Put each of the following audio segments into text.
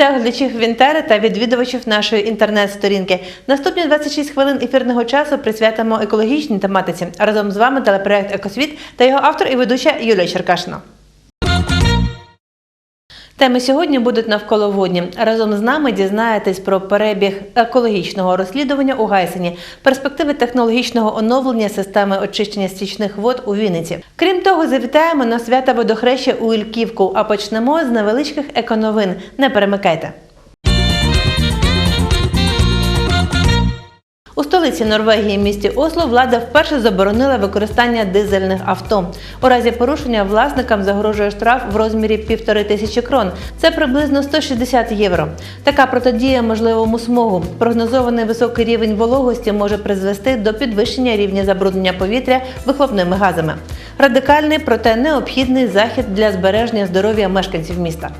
Вітаю глядачів Вінтери та відвідувачів нашої інтернет-сторінки. Наступні 26 хвилин ефірного часу присвятимо екологічній тематиці. Разом з вами телепроект Екосвіт та його автор і ведуча Юлія Черкашина. Теми сьогодні будуть навколоводні. Разом з нами дізнаєтесь про перебіг екологічного розслідування у Гайсені, перспективи технологічного оновлення системи очищення стічних вод у Вінниці. Крім того, завітаємо на свята водохреща у Ільківку, а почнемо з невеличких еконовин. Не перемикайте. У столиці Норвегії, місті Осло, влада вперше заборонила використання дизельних авто. У разі порушення власникам загрожує штраф в розмірі півтори тисячі крон. Це приблизно 160 євро. Така протидія можливому смогу. Прогнозований високий рівень вологості може призвести до підвищення рівня забруднення повітря вихлопними газами. Радикальний, проте необхідний захід для збереження здоров'я мешканців міста.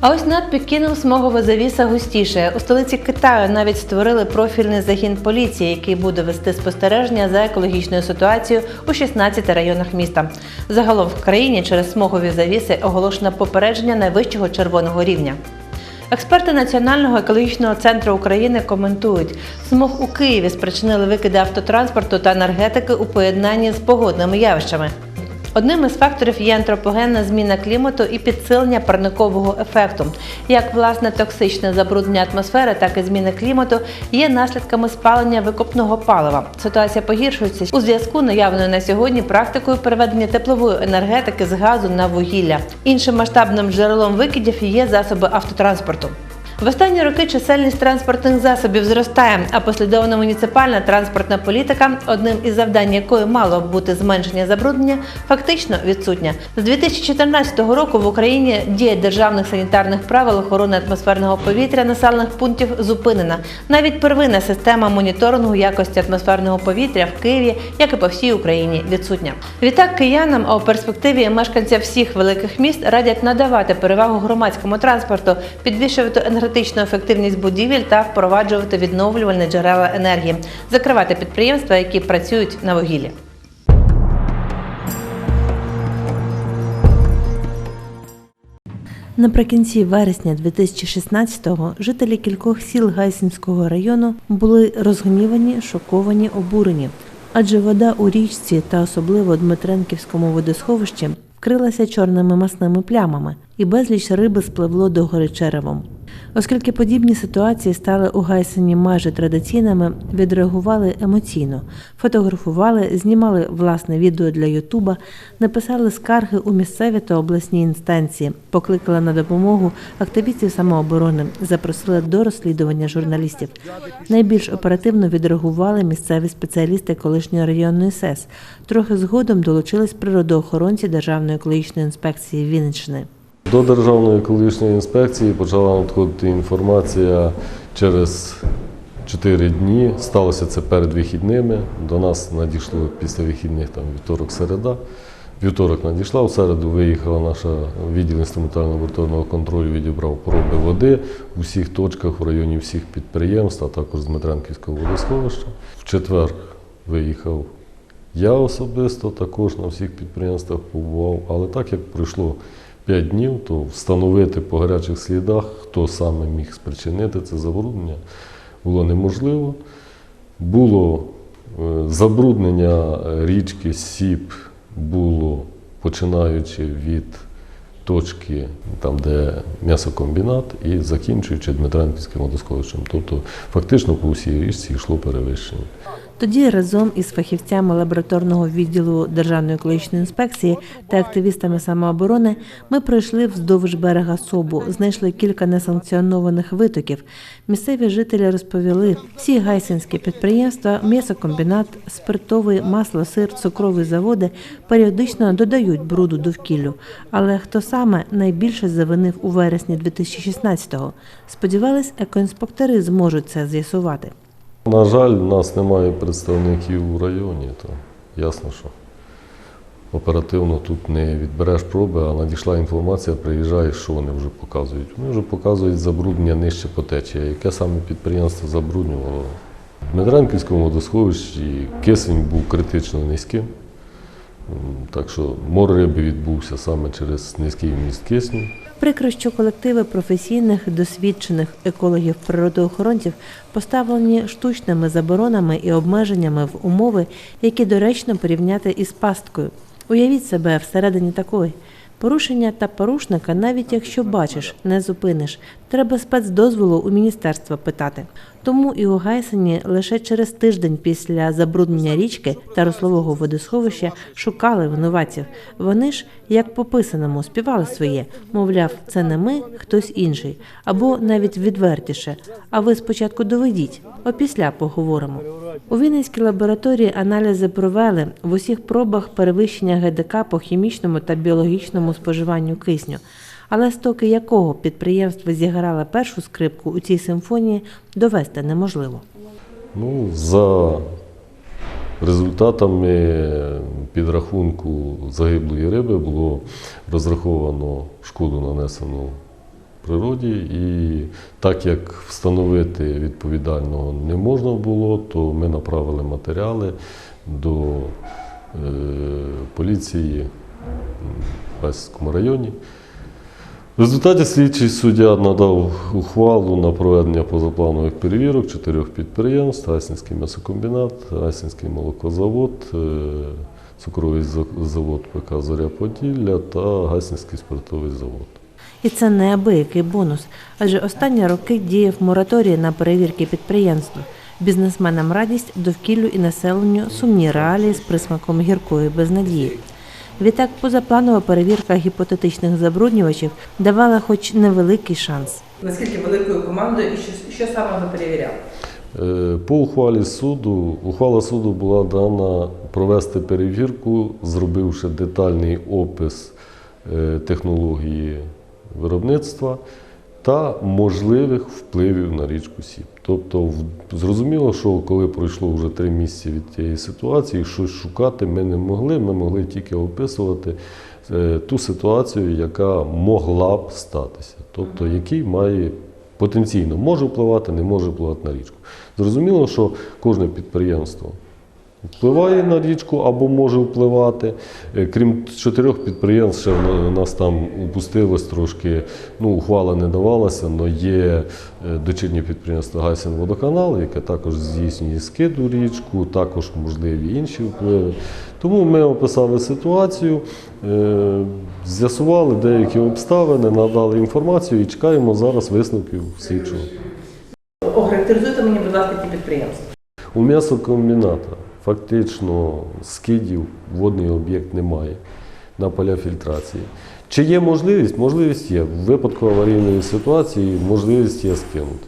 А ось над Пекіном смогова завіса густіше. У столиці Китаю навіть створили профільний загін поліції, який буде вести спостереження за екологічною ситуацією у 16 районах міста. Загалом в країні через смогові завіси оголошено попередження найвищого червоного рівня. Експерти Національного екологічного центру України коментують, смог у Києві спричинили викиди автотранспорту та енергетики у поєднанні з погодними явищами. Одним із факторів є антропогенна зміна клімату і підсилення парникового ефекту. Як власне токсичне забруднення атмосфери, так і зміни клімату є наслідками спалення викопного палива. Ситуація погіршується у зв'язку наявною на сьогодні практикою переведення теплової енергетики з газу на вугілля. Іншим масштабним джерелом викидів є засоби автотранспорту. В останні роки чисельність транспортних засобів зростає, а послідовна муніципальна транспортна політика, одним із завдань якої мало б бути зменшення забруднення, фактично відсутня. З 2014 року в Україні дія державних санітарних правил охорони атмосферного повітря населених пунктів зупинена. Навіть первинна система моніторингу якості атмосферного повітря в Києві, як і по всій Україні, відсутня. Відтак киянам, а у перспективі мешканцям всіх великих міст радять надавати перевагу громадському транспорту, підвищувати енергетичну ефективність будівель та впроваджувати відновлювальні джерела енергії, закривати підприємства, які працюють на вугіллі. Наприкінці вересня 2016-го жителі кількох сіл Гайсинського району були розгнівані, шоковані, обурені, адже вода у річці та особливо Дмитренківському водосховищі вкрилася чорними масними плямами, і безліч риби спливло до гори черевом. Оскільки подібні ситуації стали у Гайсені майже традиційними, відреагували емоційно, фотографували, знімали власне відео для Ютуба, написали скарги у місцеві та обласні інстанції, покликали на допомогу активістів самооборони, запросили до розслідування журналістів. Найбільш оперативно відреагували місцеві спеціалісти колишньої районної СЕС. Трохи згодом долучились природоохоронці Державної екологічної інспекції Вінниччини. До Державної екологічної інспекції почала надходити інформація через 4 дні. Сталося це перед вихідними. До нас надійшло після вихідних там вівторок, середа. Вівторок надійшла, у середу виїхала наша відділ інструментального лабораторного контролю, відібрав проби води у всіх точках в районі всіх підприємств, а також з Дмитренківського водосховища. В четвер виїхав я особисто, також на всіх підприємствах побував, але так як пройшло 5 днів, то встановити по гарячих слідах, хто саме міг спричинити це забруднення, було неможливо. Було е, забруднення річки Сіп було починаючи від точки, там, де м'ясокомбінат, і закінчуючи Дмитренківським водосховищем. Тобто фактично по всій річці йшло перевищення. Тоді разом із фахівцями лабораторного відділу Державної екологічної інспекції та активістами самооборони ми пройшли вздовж берега Собу, знайшли кілька несанкціонованих витоків. Місцеві жителі розповіли, всі гайсинські підприємства, м'ясокомбінат, спиртовий, масло, сир, цукрові заводи періодично додають бруду довкіллю. Але хто саме найбільше завинив у вересні 2016-го? Сподівались, екоінспектори зможуть це з'ясувати. На жаль, у нас немає представників у районі, то ясно, що оперативно тут не відбереш проби, а надійшла інформація, приїжджаєш, що вони вже показують. Вони вже показують забруднення нижче по течії. Яке саме підприємство забруднювало? В Дмитренківському водосховищі кисень був критично низьким. Так що мор риби відбувся саме через низький вміст кисню. Прикро, що колективи професійних досвідчених екологів-природоохоронців поставлені штучними заборонами і обмеженнями в умови, які доречно порівняти із пасткою. Уявіть себе всередині такої. Порушення та порушника, навіть якщо бачиш, не зупиниш. Треба спецдозволу у міністерства питати. Тому і у Гайсені лише через тиждень після забруднення річки та рослового водосховища шукали винуватців. Вони ж, як по писаному, співали своє, мовляв, це не ми, хтось інший, або навіть відвертіше. А ви спочатку доведіть, опісля поговоримо. У Вінницькій лабораторії аналізи провели в усіх пробах перевищення ГДК по хімічному та біологічному споживанню кисню. Але стоки якого підприємства зіграли першу скрипку у цій симфонії, довести неможливо. Ну, за результатами підрахунку загиблої риби було розраховано шкоду нанесену природі, і так як встановити відповідального не можна було, то ми направили матеріали до е, поліції в Веському районі. В результаті слідчий суддя надав ухвалу на проведення позапланових перевірок чотирьох підприємств: Гайсинський м'ясокомбінат, Гайсинський молокозавод, е, цукровий завод ПК Зоря Поділля та Гайсинський спиртовий завод. І це неабиякий бонус, адже останні роки діяв мораторій на перевірки підприємства. Бізнесменам радість, довкіллю і населенню сумні реалії з присмаком гіркої безнадії. Відтак, позапланова перевірка гіпотетичних забруднювачів давала хоч невеликий шанс. Наскільки великою командою і що, що саме ви перевіряли? Е, По ухвалі суду, ухвала суду була дана провести перевірку, зробивши детальний опис е, технології виробництва та можливих впливів на річку Сіп. Тобто, зрозуміло, що коли пройшло вже три місяці від тієї ситуації, щось шукати ми не могли, ми могли тільки описувати е, ту ситуацію, яка могла б статися, тобто який має потенційно може впливати, не може впливати на річку. Зрозуміло, що кожне підприємство впливає на річку або може впливати. Е, Крім чотирьох підприємств, ще в нас там упустилось трошки, ну, ухвала не давалася, але є е, дочірнє підприємство Гайсен Водоканал, яке також здійснює скид у річку, також можливі інші впливи. Тому ми описали ситуацію, е, з'ясували деякі обставини, надали інформацію і чекаємо зараз висновків слідчого. Охарактеризуйте мені, будь ласка, ті підприємства. У м'ясокомбіната фактично скидів водний об'єкт немає на поля фільтрації. Чи є можливість? Можливість є. В випадку аварійної ситуації можливість є скинути.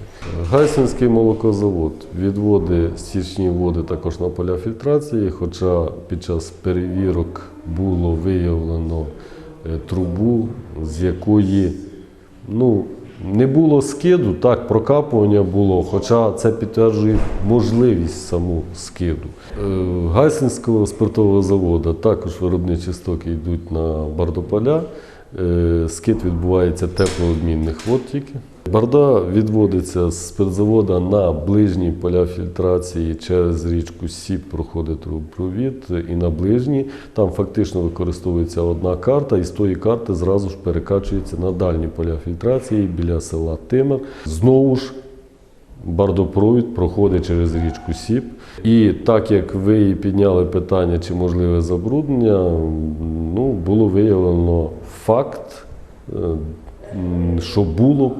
Гайсинський молокозавод відводить стічні води також на поля фільтрації, хоча під час перевірок було виявлено е, трубу, з якої ну, не було скиду, так, прокапування було, хоча це підтверджує можливість саму скиду. Е, Гайсинського спиртового заводу також виробничі стоки йдуть на бардополя. Е, Скид відбувається теплообмінних вод тільки. Барда відводиться з спиртзавода на ближні поля фільтрації через річку Сіп проходить трубопровід і на ближні. Там фактично використовується одна карта, і з тої карти зразу ж перекачується на дальні поля фільтрації біля села Тимир. Знову ж Бардопровід проходить через річку Сіп. І так як ви підняли питання, чи можливе забруднення, ну, було виявлено факт, е, що було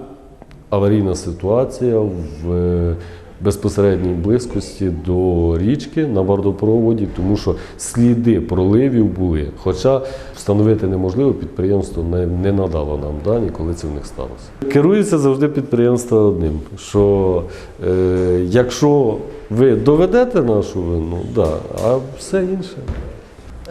аварійна ситуація в е, безпосередній близькості до річки на бардопроводі, тому що сліди проливів були. Хоча встановити неможливо, підприємство не, не надало нам дані, коли це в них сталося. Керується завжди підприємство одним, що е, якщо ви доведете нашу вину, да, а все інше.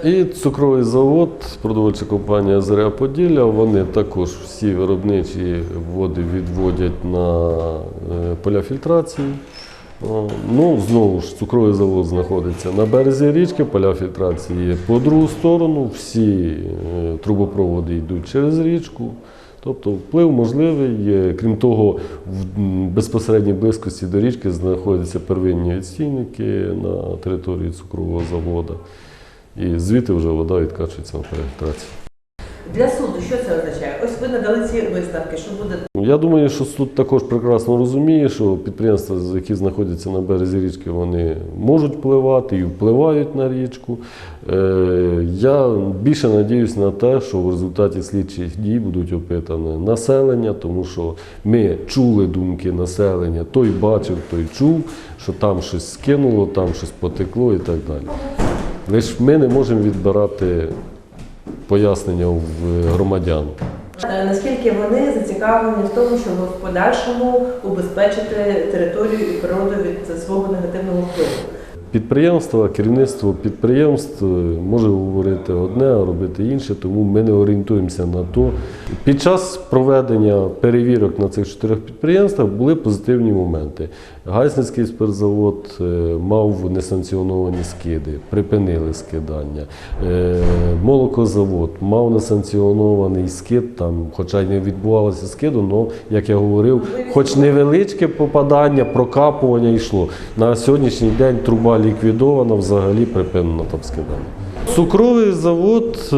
І цукровий завод, продовольча компанія Заря Поділля, вони також всі виробничі води відводять на е, поля фільтрації. Ну, знову ж, цукровий завод знаходиться на березі річки, поля фільтрації по другу сторону, всі е, трубопроводи йдуть через річку. Тобто вплив можливий. Крім того, в безпосередній близькості до річки знаходяться первинні відстійники на території цукрового заводу. І звідти вже вода відкачується на поля. Для суду що це означає? Ось Ось ви надали ці виставки, що буде Я думаю, що суд також прекрасно розуміє, що підприємства, які знаходяться на березі річки, вони можуть впливати і впливають на річку. Е, Я більше надіюсь на те, що в результаті слідчих дій будуть опитане населення, тому що ми чули думки населення, той бачив, той чув, що там щось скинуло, там щось потекло і так далі. Лише ми не можемо відбирати пояснення в громадян. Е, Наскільки вони зацікавлені в тому, щоб в подальшому убезпечити територію і природу від свого негативного впливу? Підприємства, керівництво підприємств е, може говорити одне, а робити інше, тому ми не орієнтуємося на то. Під час проведення перевірок на цих чотирьох підприємствах були позитивні моменти. Гайсницький спиртзавод е, мав несанкціоновані скиди, припинили скидання. Е, Молокозавод мав несанкціонований скид, там, хоча й не відбувалося скиду, але, як я говорив, хоч невеличке попадання, прокапування йшло. На сьогоднішній день труба ліквідована, взагалі припинено там скидання. Цукровий завод е,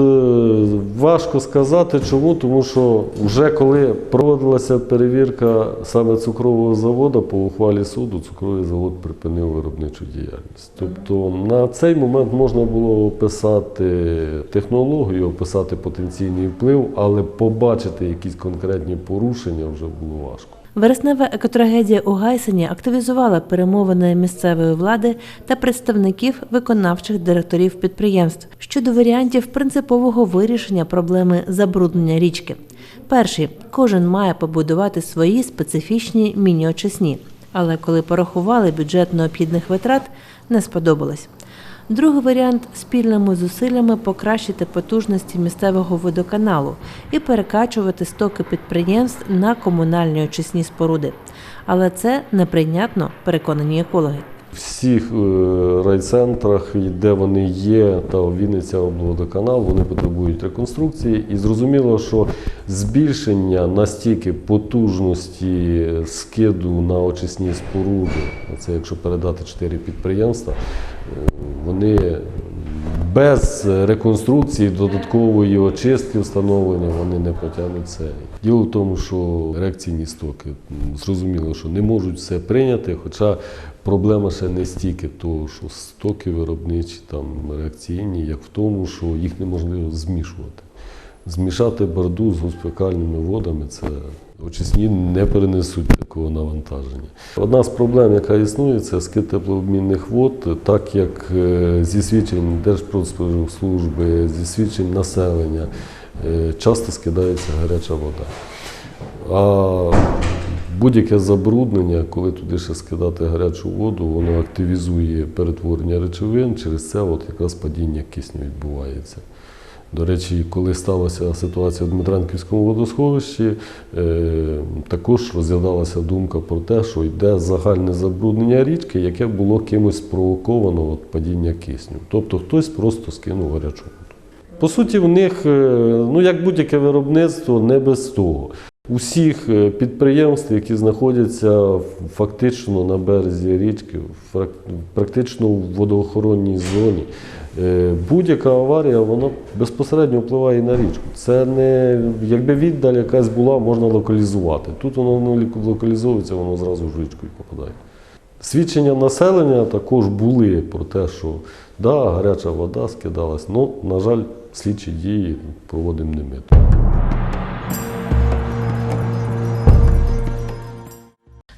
важко сказати чому, тому що вже коли проводилася перевірка саме цукрового заводу по ухвалі суду, цукровий завод припинив виробничу діяльність. Тобто на цей момент можна було описати технологію, описати потенційний вплив, але побачити якісь конкретні порушення вже було важко. Вереснева екотрагедія у Гайсені активізувала перемовини місцевої влади та представників виконавчих директорів підприємств щодо варіантів принципового вирішення проблеми забруднення річки. Перший кожен має побудувати свої специфічні міні-очисні, але коли порахували бюджет необхідних витрат, не сподобалось. Другий варіант спільними зусиллями покращити потужності місцевого водоканалу і перекачувати стоки підприємств на комунальні очисні споруди. Але це неприйнятно, переконані екологи. Всіх е, райцентрах, де вони є, та Вінниця облводоканал, вони потребують реконструкції. І зрозуміло, що збільшення настільки потужності скиду на очисні споруди, це якщо передати чотири підприємства, е, вони без реконструкції, додаткової очистки встановлення вони не потягнуть це. Діло в тому, що реакційні стоки зрозуміло, що не можуть все прийняти, хоча проблема ще не стільки того, що стоки виробничі, там реакційні, як в тому, що їх неможливо змішувати. Змішати барду з госпікальними водами це очисні не перенесуть такого навантаження. Одна з проблем, яка існує, це скид теплообмінних вод, так як е, зі свідчень Держпродспоживслужби, зі свідчень населення е, часто скидається гаряча вода. А будь-яке забруднення, коли туди ще скидати гарячу воду, воно активізує перетворення речовин, через це от якраз падіння кисню відбувається. До речі, коли сталася ситуація в Дмитренківському водосховищі, е, також розглядалася думка про те, що йде загальне забруднення річки, яке було кимось спровоковано от падіння кисню. Тобто хтось просто скинув гарячу воду. По суті, в них, е, ну як будь-яке виробництво, не без того. Усіх е, підприємств, які знаходяться фактично на березі річки, практично в водоохоронній зоні, е, будь-яка аварія вона безпосередньо впливає на річку. Це не якби віддаль якась була, можна локалізувати. Тут воно не локалізовується, воно зразу в річку попадає. Свідчення населення також були про те, що да, гаряча вода скидалась. Ну, на жаль, слідчі дії проводимо не ми.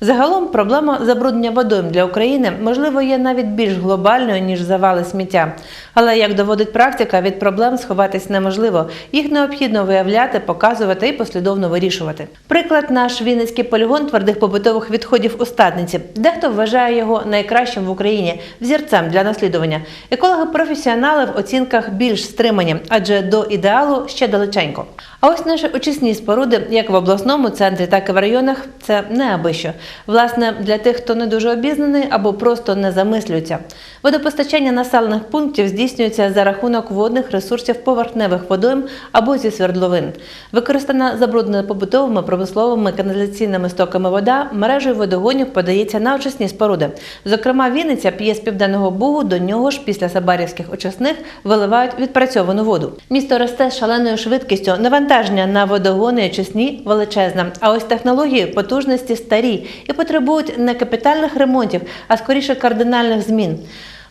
Загалом проблема забруднення водойм для України можливо є навіть більш глобальною ніж завали сміття. Але як доводить практика, від проблем сховатись неможливо. Їх необхідно виявляти, показувати і послідовно вирішувати. Приклад наш Вінницький полігон твердих побутових відходів у стадниці. Дехто вважає його найкращим в Україні, взірцем для наслідування. Екологи-професіонали в оцінках більш стримані, адже до ідеалу ще далеченько. А ось наші очисні споруди, як в обласному центрі, так і в районах, це не аби що. Власне, для тих, хто не дуже обізнаний або просто не замислюється. Водопостачання населених пунктів здійснюється за рахунок водних ресурсів поверхневих водойм або зі свердловин. Використана забруднена побутовими, промисловими каналізаційними стоками вода мережею водогонів подається на очисні споруди. Зокрема, Вінниця п'є з південного бугу, до нього ж після сабарівських очисних виливають відпрацьовану воду. Місто росте з шаленою швидкістю. Навантаження на водогони очисні величезне. А ось технології потужності старі і потребують не капітальних ремонтів, а скоріше кардинальних змін.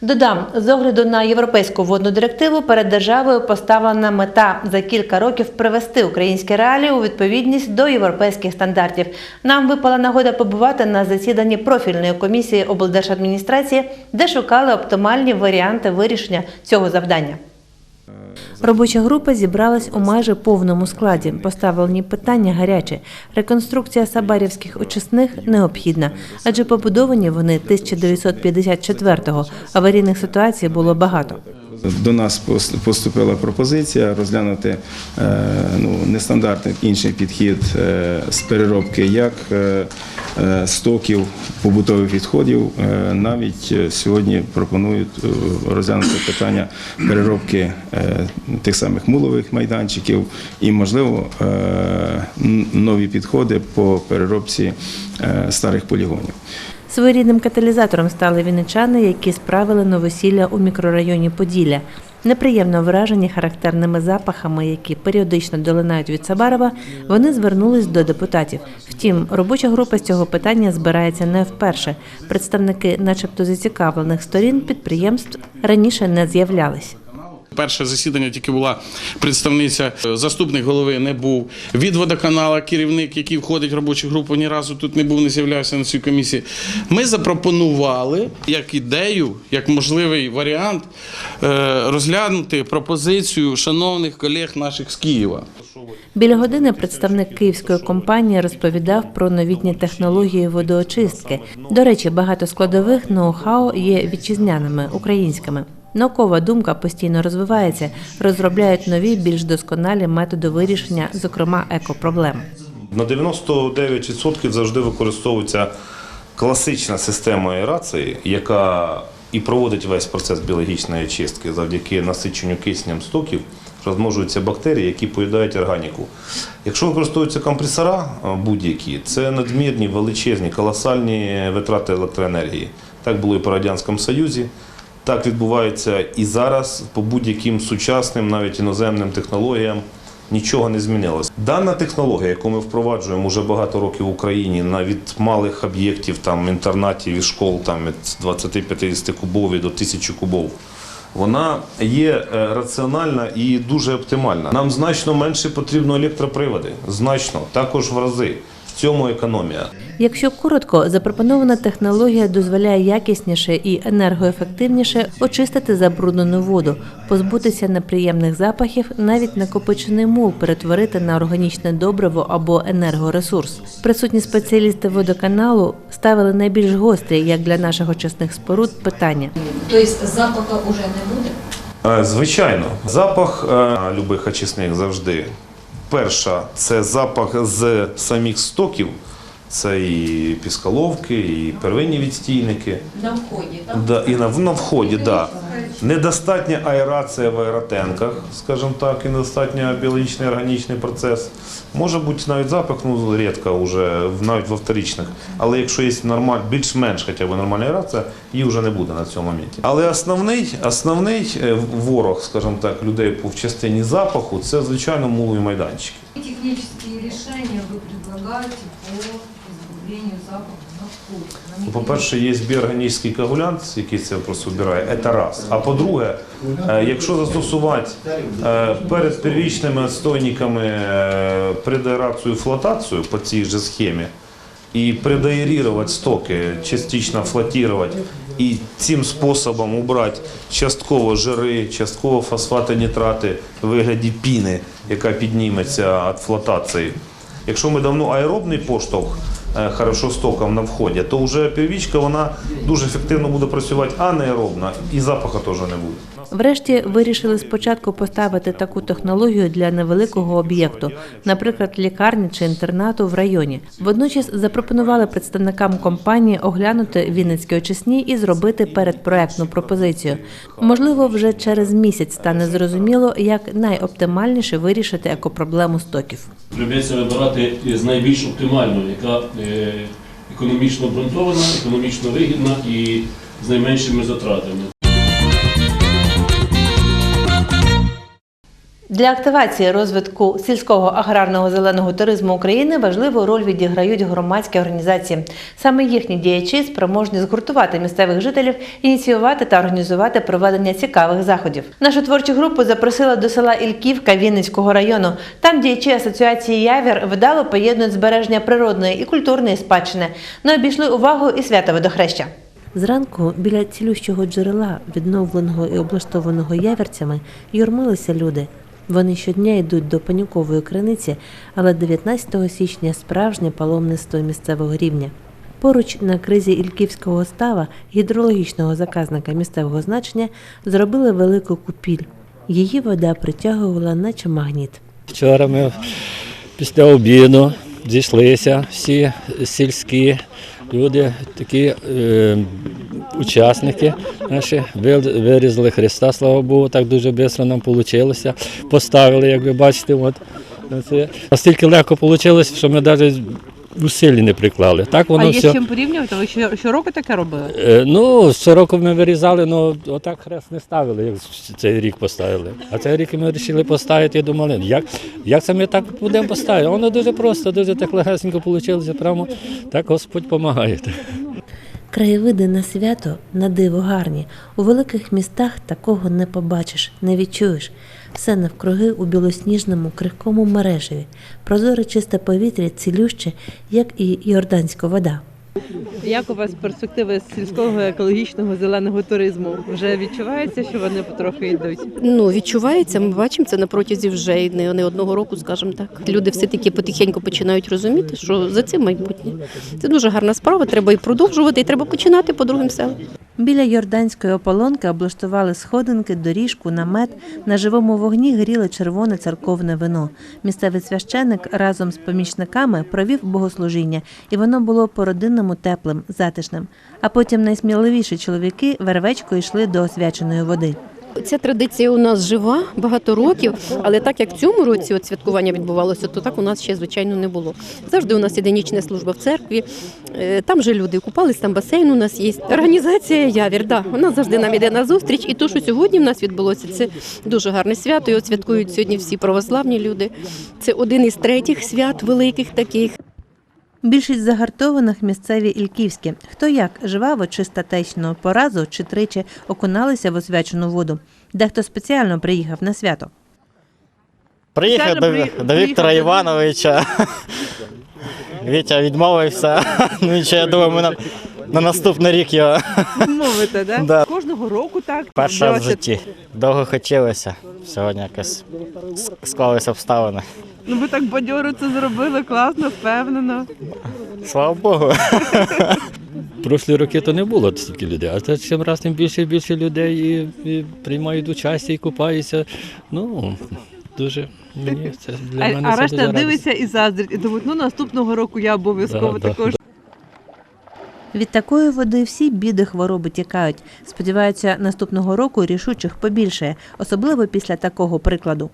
Додам, з огляду на європейську водну директиву перед державою поставлена мета за кілька років привести українські реалії у відповідність до європейських стандартів. Нам випала нагода побувати на засіданні профільної комісії облдержадміністрації, де шукали оптимальні варіанти вирішення цього завдання. Робоча група зібралась у майже повному складі. Поставлені питання гарячі. Реконструкція сабарівських очисних необхідна, адже побудовані вони 1954-го. Аварійних ситуацій було багато. До нас пос- поступила пропозиція розглянути е, ну, нестандартний інший підхід е, з переробки як е, стоків побутових відходів. Навіть сьогодні пропонують розглянути питання переробки тих самих мулових майданчиків і, можливо, нові підходи по переробці старих полігонів. Своєрідним каталізатором стали вінничани, які справили новосілля у мікрорайоні Поділля. Неприємно вражені характерними запахами, які періодично долинають від Сабарова, вони звернулись до депутатів. Втім, робоча група з цього питання збирається не вперше. Представники, начебто зацікавлених сторін підприємств раніше не з'являлись. Перше засідання тільки була представниця, заступник голови не був. Від водоканала керівник, який входить в робочу групу, ні разу тут не був, не з'являвся на цій комісії. Ми запропонували як ідею, як можливий варіант е, розглянути пропозицію шановних колег наших з Києва. Біля години представник київської компанії розповідав про новітні технології водоочистки. До речі, багато складових ноу-хау є вітчизняними українськими. Наукова думка постійно розвивається, розробляють нові, більш досконалі методи вирішення, зокрема екопроблем. На 99% завжди використовується класична система аерації, яка і проводить весь процес біологічної очистки завдяки насиченню киснем стоків. Розмножуються бактерії, які поїдають органіку. Якщо використовуються компресора будь-які, це надмірні, величезні, колосальні витрати електроенергії. Так було і по Радянському Союзі. Так відбувається і зараз по будь-яким сучасним, навіть іноземним технологіям нічого не змінилось. Дана технологія, яку ми впроваджуємо вже багато років в Україні, на від малих об'єктів, там інтернатів і школ, там від 20-50 кубові до 1000 кубов. Вона є е, раціональна і дуже оптимальна. Нам значно менше потрібно електроприводи, значно, також в рази. В цьому економія. Якщо коротко, запропонована технологія дозволяє якісніше і енергоефективніше очистити забруднену воду, позбутися неприємних запахів, навіть накопичений мул перетворити на органічне добриво або енергоресурс. Присутні спеціалісти водоканалу ставили найбільш гострі, як для наших очисних споруд, питання. То есть запаха уже не буде? Е, Звичайно, запах е, любих очисних завжди. Перша це запах з самих стоків. Це і піскаловки, і первинні відстійники. На вході, так? Да, і на, на вході, да. Недостатня аерація в аеротенках, скажімо так, і недостатньо біологічний органічний процес. Може бути навіть запах, ну рідко вже навіть во вторичних. Але якщо є нормаль, більш-менш хоча б нормальна аерація, її вже не буде на цьому моменті. Але основний, основний е, ворог, скажімо так, людей по- в частині запаху це звичайно мулові майданчики. Какие технические решения вы предлагаете по избавлению запаха на входе? на Ну, По-перше, є біорганічний коагулянт, який це просто вбирає, це раз. А по-друге, е, якщо застосувати е, перед первічними отстойниками е, предоерацію і флотацію по цій же схемі, і предоерировать стоки, частично флотировать, і цим способом убрати частково жири, частково фосфати, нітрати в вигляді піни, яка підніметься від флотації. Якщо ми давно аеробний поштовх хорошо стоком на вході, то вже первічка вона дуже ефективно буде працювати анаеробно і запаху теж не буде. Врешті вирішили спочатку поставити таку технологію для невеликого об'єкту, наприклад, лікарні чи інтернату в районі. Водночас запропонували представникам компанії оглянути Вінницькі очисні і зробити передпроектну пропозицію. Можливо, вже через місяць стане зрозуміло, як найоптимальніше вирішити екопроблему стоків. Прийдеться вибирати з найбільш оптимальну, яка е, економічно обґрунтована, економічно вигідна і з найменшими затратами. Для активації розвитку сільського аграрного зеленого туризму України важливу роль відіграють громадські організації. Саме їхні діячі спроможні згуртувати місцевих жителів, ініціювати та організувати проведення цікавих заходів. Нашу творчу групу запросила до села Ільківка Вінницького району. Там діячі асоціації Явір вдало поєднують збереження природної і культурної спадщини. Не обійшли увагу і свято водохреща. Зранку біля цілющого джерела, відновленого і облаштованого явірцями, юрмилися люди. Вони щодня йдуть до панюкової криниці, але 19 січня справжнє паломництво місцевого рівня. Поруч на кризі Ільківського става, гідрологічного заказника місцевого значення, зробили велику купіль. Її вода притягувала, наче магніт. Вчора ми після обіду зійшлися всі сільські люди, такі е, учасники наші, вирізали Христа, слава Богу, так дуже швидко нам вийшло. Поставили, як ви бачите, от, настільки легко вийшло, що ми навіть усилі не приклали. Так воно а є все. чим порівнювати? Ви що- щороку таке робили? Е, Ну, щороку ми вирізали, ну отак хрест не ставили, як цей рік поставили. А цей рік ми вирішили поставити і думали, як, як це ми так будемо поставити? Воно дуже просто, дуже так легесенько вийшло, прямо так Господь допомагає. Краєвиди на свято на диво гарні. У великих містах такого не побачиш, не відчуєш. Все навкруги у білосніжному крихкому мережеві. Прозоре чисте повітря цілюще, як і йорданська вода. Як у вас перспективи з сільського екологічного зеленого туризму? Вже відчувається, що вони потрохи йдуть? Ну, відчувається, ми бачимо це на протязі вже й не, не одного року, скажімо так. Люди все-таки потихеньку починають розуміти, що за цим майбутнє. Це дуже гарна справа, треба і продовжувати, і треба починати по другим селам. Біля йорданської ополонки облаштували сходинки, доріжку, намет. На живому вогні гріли червоне церковне вино. Місцевий священик разом з помічниками провів богослужіння, і воно було по-родинному теплим, затишним. А потім найсміливіші чоловіки вервечко йшли до освяченої води. Ця традиція у нас жива багато років, але так як в цьому році от святкування відбувалося, то так у нас ще звичайно не було. Завжди у нас іде нічна служба в церкві. е, Там же люди купались, там басейн у нас є. Організація Явір, да, вона завжди нам іде на зустріч. І то, що сьогодні в нас відбулося, це дуже гарне свято. От святкують сьогодні всі православні люди. Це один із третіх свят великих таких. Більшість загартованих місцеві ільківські. Хто як жваво чи статечно поразу чи тричі окуналися в освячену воду. Дехто спеціально приїхав на свято. Приїхав до, до Віктора Івановича. Вітя відмовився. Ну нічого, я думаю, ми на, на наступний рік його Мовите, да? Да. Кожного року так перший раз в житті. Довго хотілося. Сьогодні якось с- склалися обставини. Ну ви так бадьоро це зробили, класно, впевнено. Слава Богу. Прошлі роки то не було стільки людей, а це чим раз тим більше і більше людей і, і приймають участь і купаються. Ну, дуже мені це для А, мене а це решта радість. дивиться і заздрить, і думають, ну наступного року я обов'язково Да, да. також. Від такої води всі біди хвороби тікають. Сподіваються, наступного року рішучих побільшає, особливо після такого прикладу.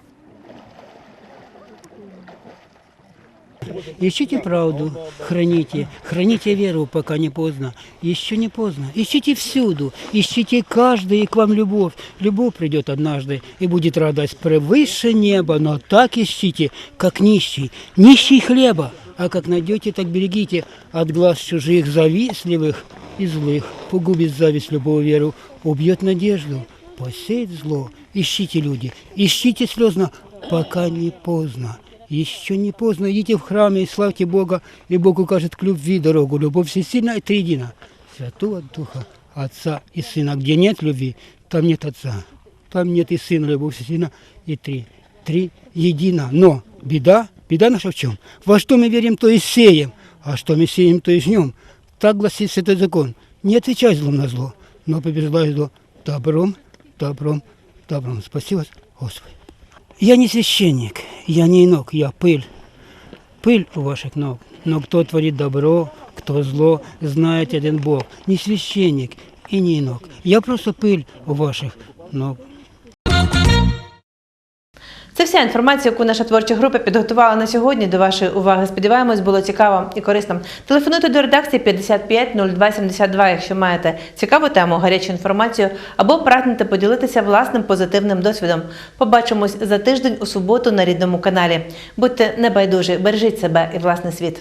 Ищите правду, храните, храните веру, пока не поздно. Еще не поздно. Ищите всюду, ищите каждый, и к вам любовь. Любовь придет однажды, и будет радость превыше неба, но так ищите, как нищий, нищий хлеба. А как найдете, так берегите от глаз чужих завистливых и злых. Погубит зависть любую веру, убьет надежду, посеет зло. Ищите, люди, ищите слезно, пока не поздно. Еще не поздно, идите в храме и славьте Бога, и Бог укажет к любви дорогу. Любовь всесильна и триедина. Святого Духа, Отца и Сына. Где нет любви, там нет Отца. Там нет и Сына, любовь всесильна и три. Три едино. Но беда, беда наша в чем? Во что мы верим, то и сеем. А что мы сеем, то и жнем. Так гласит святой закон. Не отвечай злом на зло, но побеждай зло добром, добром, добром. Спасибо, Господи. Я не священник, я не инок, я пыль. Пыль у ваших ног. Но кто творит добро, кто зло, знает один Бог. Не священник и не инок. Я просто пыль у ваших ног. Це вся інформація, яку наша творча група підготувала на сьогодні. До вашої уваги. Сподіваємось, було цікаво і корисно. Телефонуйте до редакції 55 02 72, якщо маєте цікаву тему, гарячу інформацію або прагнете поділитися власним позитивним досвідом. Побачимось за тиждень у суботу на рідному каналі. Будьте небайдужі, бережіть себе і власний світ.